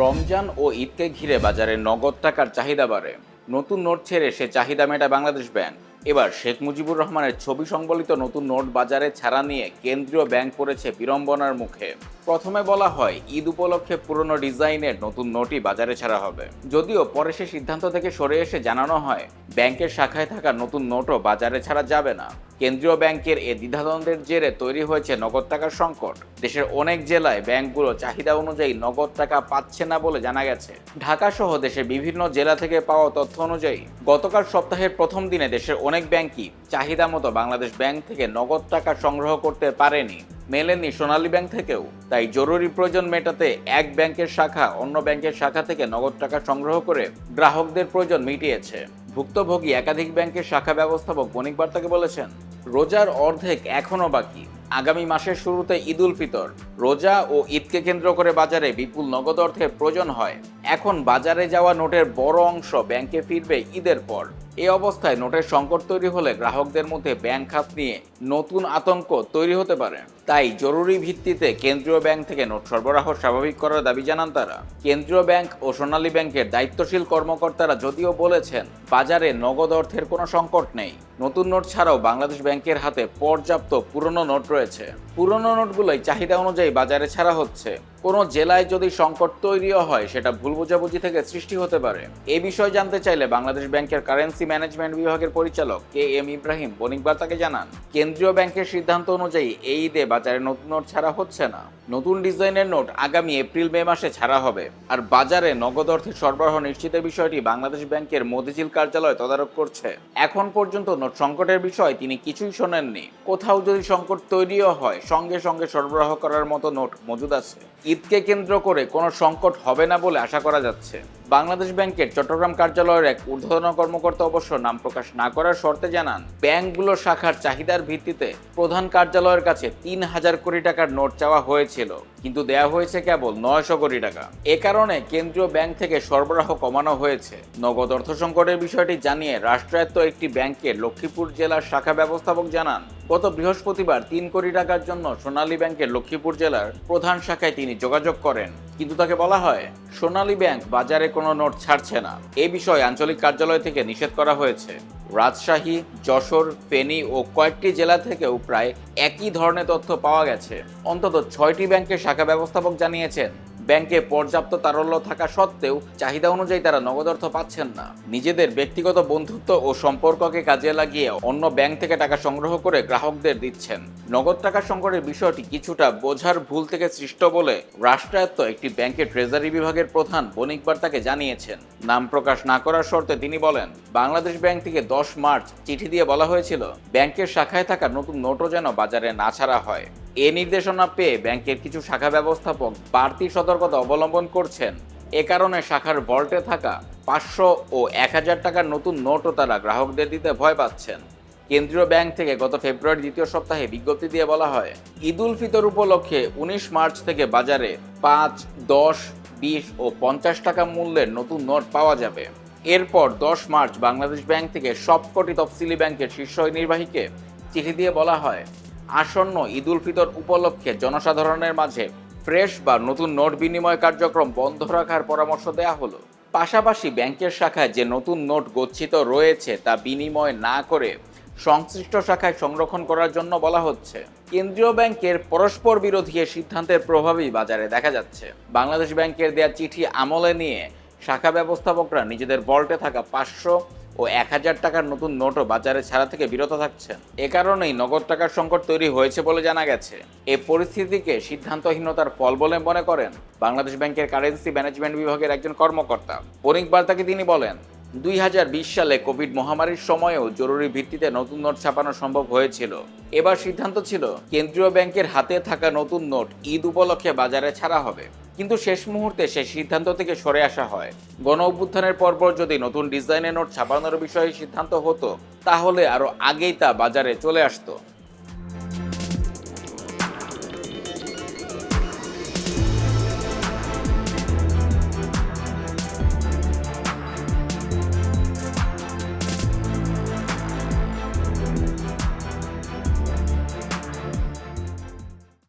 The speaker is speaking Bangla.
রমজান ও ঈদকে ঘিরে বাজারে নগদ টাকার চাহিদা বাড়ে। নতুন নোট ছেড়ে সে চাহিদা মেটায় বাংলাদেশ ব্যাংক। এবার শেখ মুজিবুর রহমানের ছবি সংবলিত নতুন নোট বাজারে ছাড়া নিয়ে কেন্দ্রীয় ব্যাংক পড়েছে বিড়ম্বনার মুখে। প্রথমে বলা হয়, ঈদ উপলক্ষে পুরনো ডিজাইনের নতুন নোটই বাজারে ছাড়া হবে। যদিও পরে সে সিদ্ধান্ত থেকে সরে এসে জানানো হয়, ব্যাংকের শাখায় থাকা নতুন নোটও বাজারে ছাড়া যাবে না। কেন্দ্রীয় ব্যাংকের এ দ্বিধাদ্বন্দ্বের জেরে তৈরি হয়েছে নগদ টাকার সংকট। দেশের অনেক জেলায় ব্যাংকগুলো চাহিদা অনুযায়ী নগদ টাকা পাচ্ছে না বলে জানা গেছে। ঢাকা সহ দেশের বিভিন্ন জেলা থেকে পাওয়া তথ্য অনুযায়ী, গতকাল সপ্তাহের প্রথম দিনে দেশের অনেক ব্যাংকই চাহিদা মতো বাংলাদেশ ব্যাংক থেকে নগদ টাকা সংগ্রহ করতে পারেনি। মেলেনি সোনালী ব্যাংক থেকেও, তাই জরুরি প্রয়োজন মেটাতে এক ব্যাংকের শাখা অন্য ব্যাংকের শাখা থেকে নগদ টাকা সংগ্রহ করে গ্রাহকদের প্রয়োজন মিটিয়েছে। ভুক্তভোগী একাধিক ব্যাংকের শাখা ব্যবস্থাপক বণিক বার্তাকে বলেছেন, রোজার অর্ধেক এখনও বাকি। আগামী মাসের শুরুতে ঈদ উল ফিতর। রোজা ও ঈদকে কেন্দ্র করে বাজারে বিপুল নগদ অর্থের প্রয়োজন হয়। এখন বাজারে যাওয়া নোটের বড় অংশ ব্যাংকে ফিরবে ঈদের পর। এই অবস্থায় নোটের সংকট তৈরি হলে গ্রাহকদের মধ্যে ব্যাংক খাত নিয়ে নতুন আতঙ্ক তৈরি হতে পারে। তাই জরুরি ভিত্তিতে কেন্দ্রীয় ব্যাংক থেকে নোট সরবরাহ স্বাভাবিক করার দাবি জানান তারা। কেন্দ্রীয় ব্যাংক ও সোনালী ব্যাংকের দায়িত্বশীল কর্মকর্তারা যদিও বলেছেন, বাজারে নগদ অর্থের কোনো সংকট নেই। নতুন নোট ছাড়াও বাংলাদেশ ব্যাংকের হাতে পর্যাপ্ত পুরনো নোট রয়েছে। পুরনো নোটগুলোই চাহিদা অনুযায়ী বাজারে ছাড়া হচ্ছে। কোনো জেলায় যদি সংকট তৈরিও হয়, সেটা ভুল বোঝাবুঝি থেকে সৃষ্টি হতে পারে। এ বিষয়ে জানতে চাইলে বাংলাদেশ ব্যাংকের কারেন্সি ম্যানেজমেন্ট বিভাগের পরিচালক কে এম ইব্রাহিম বণিক বার্তাকে জানান। কেন্দ্রীয় ব্যাংকের সিদ্ধান্ত অনুযায়ী এই ঈদে বাজারে নতুন নোট ছাড়া হচ্ছে না। নতুন ডিজাইনের নোট আগামী এপ্রিল মে মাসে ছাড়া হবে। আর বাজারে নগদ অর্থের সরবরাহ নিশ্চিতের বিষয়টি বাংলাদেশ ব্যাংকের মতিঝিল কার্যালয় তদারক করছে। এখন পর্যন্ত নোট সংকটের বিষয়ে তিনি কিছুই শোনেননি। কোথাও যদি সংকট তৈরিও হয়, সঙ্গে সঙ্গে সরবরাহ করার মতো নোট মজুদ আছে। ঈদকে কেন্দ্র করে কোনো সংকট হবে না বলে আশা করা যাচ্ছে। বাংলাদেশ ব্যাংকের চট্টগ্রাম কার্যালয়ের এক ঊর্ধ্বতন কর্মকর্তা অবশ্য নাম প্রকাশ না করার শর্তে জানান, ব্যাংকগুলো শাখার চাহিদার ভিত্তিতে প্রধান কার্যালয়ের কাছে তিন হাজার কোটি টাকার নোট চাওয়া হয়েছিল, কিন্তু দেয়া হয়েছে কেবল নয়শো কোটি টাকা। এ কারণে কেন্দ্রীয় ব্যাংক থেকে সরবরাহ কমানো হয়েছে। নগদ অর্থ সংকটের বিষয়টি জানিয়ে রাষ্ট্রায়ত্ত একটি ব্যাংকের লক্ষ্মীপুর জেলার শাখা ব্যবস্থাপক জানান, গত বৃহস্পতিবার তিন কোটি টাকার জন্য সোনালী ব্যাংকের লক্ষ্মীপুর জেলার প্রধান শাখায় তিনি যোগাযোগ করেন। কিন্তু তাকে বলা হয়, সোনালী ব্যাংক বাজারে কোনো নোট ছাড়ছে না। এ বিষয়ে আঞ্চলিক কার্যালয় থেকে নিষেধ করা হয়েছে। রাজশাহী, যশোর, ফেনী ও কয়েকটি জেলা থেকেও প্রায় একই ধরনের তথ্য পাওয়া গেছে। অন্তত ছয়টি ব্যাংকের শাখা ব্যবস্থাপক জানিয়েছেন ব্যাংকে পর্যাপ্ত তারল্য থাকা সত্ত্বেও চাহিদা অনুযায়ী তারা নগদ অর্থ পাচ্ছেন না। নিজেদের ব্যক্তিগত বন্ধুত্ব ও সম্পর্ককে কাজে লাগিয়ে অন্য ব্যাংক থেকে টাকা সংগ্রহ করে গ্রাহকদের দিচ্ছেন। নগদ টাকা সংকটের বিষয়টি কিছুটা বোঝার ভুল থেকে সৃষ্ট বলে রাষ্ট্রায়ত্ত একটি ব্যাংকের ট্রেজারি বিভাগের প্রধান বণিকবার তাকে জানিয়েছেন। নাম প্রকাশ না করার শর্তে তিনি বলেন, বাংলাদেশ ব্যাংক থেকে দশ মার্চ চিঠি দিয়ে বলা হয়েছিল, ব্যাংকের শাখায় থাকা নতুন নোটও যেন বাজারে না ছাড়া হয়। এ নির্দেশনা পেয়ে ব্যাংকের কিছু শাখা ব্যবস্থাপক বাড়তি সতর্কতা অবলম্বন করছেন। এ কারণে শাখার ভল্টে থাকা পাঁচশো ও এক হাজার টাকার নতুন নোটও তারা গ্রাহকদের দিতে ভয় পাচ্ছেন। কেন্দ্রীয় ব্যাংক থেকে গত ফেব্রুয়ারি দ্বিতীয় সপ্তাহে বিজ্ঞপ্তি দিয়ে বলা হয়, ঈদ উল ফিতর উপলক্ষে উনিশ মার্চ থেকে বাজারে পাঁচ, দশ, বিশ ও পঞ্চাশ টাকা মূল্যের নতুন নোট পাওয়া যাবে। এরপর দশ মার্চ বাংলাদেশ ব্যাংক থেকে সবকটি তফসিলি ব্যাংকের শীর্ষ নির্বাহীকে চিঠি দিয়ে বলা হয় আসন্ন ঈদ উল ফিতর উপলক্ষে জনসাধারণের মাঝে ফ্রেশ বা নতুন নোট বিনিময় কার্যক্রম বন্ধ রাখার পরামর্শ দেয়া হলো। পাশাপাশি ব্যাংকের শাখায় যে নতুন নোট গচ্ছিত রয়েছে তা বিনিময় না করে সংশ্লিষ্ট শাখায় সংরক্ষণ করার জন্য বলা হচ্ছে। কেন্দ্রীয় ব্যাংকের পরস্পর বিরোধী সিদ্ধান্তের প্রভাবই বাজারে দেখা যাচ্ছে। বাংলাদেশ ব্যাংকের দেয়া চিঠি আমলে নিয়ে শাখা ব্যবস্থাপকরা নিজেদের বল্টে থাকা পাঁচশো ও এক হাজার টাকার নতুন নোটও বাজারে ছাড়া থেকে বিরত থাকছেন এ কারণেই নগদ টাকার সংকট তৈরি হয়েছে বলে জানা গেছে। এ পরিস্থিতিকে সিদ্ধান্তহীনতার ফল বলে মনে করেন বাংলাদেশ ব্যাংকের কারেন্সি ম্যানেজমেন্ট বিভাগের একজন কর্মকর্তা। বণিক বার্তাকে তিনি বলেন, দুই হাজার বিশ সালে কোভিড মহামারীর সময়েও জরুরি ভিত্তিতে নতুন নোট ছাপানো সম্ভব হয়েছিল। এবার সিদ্ধান্ত ছিল, কেন্দ্রীয় ব্যাংকের হাতে থাকা নতুন নোট ঈদ উপলক্ষে বাজারে ছাড়া হবে। কিন্তু শেষ মুহূর্তে সেই সিদ্ধান্ত থেকে সরে আসা হয়। গণ অভ্যুত্থানের পরপর যদি নতুন ডিজাইনের নোট ছাপানোর বিষয়ে সিদ্ধান্ত হতো, তাহলে আরও আগেই তা বাজারে চলে আসতো।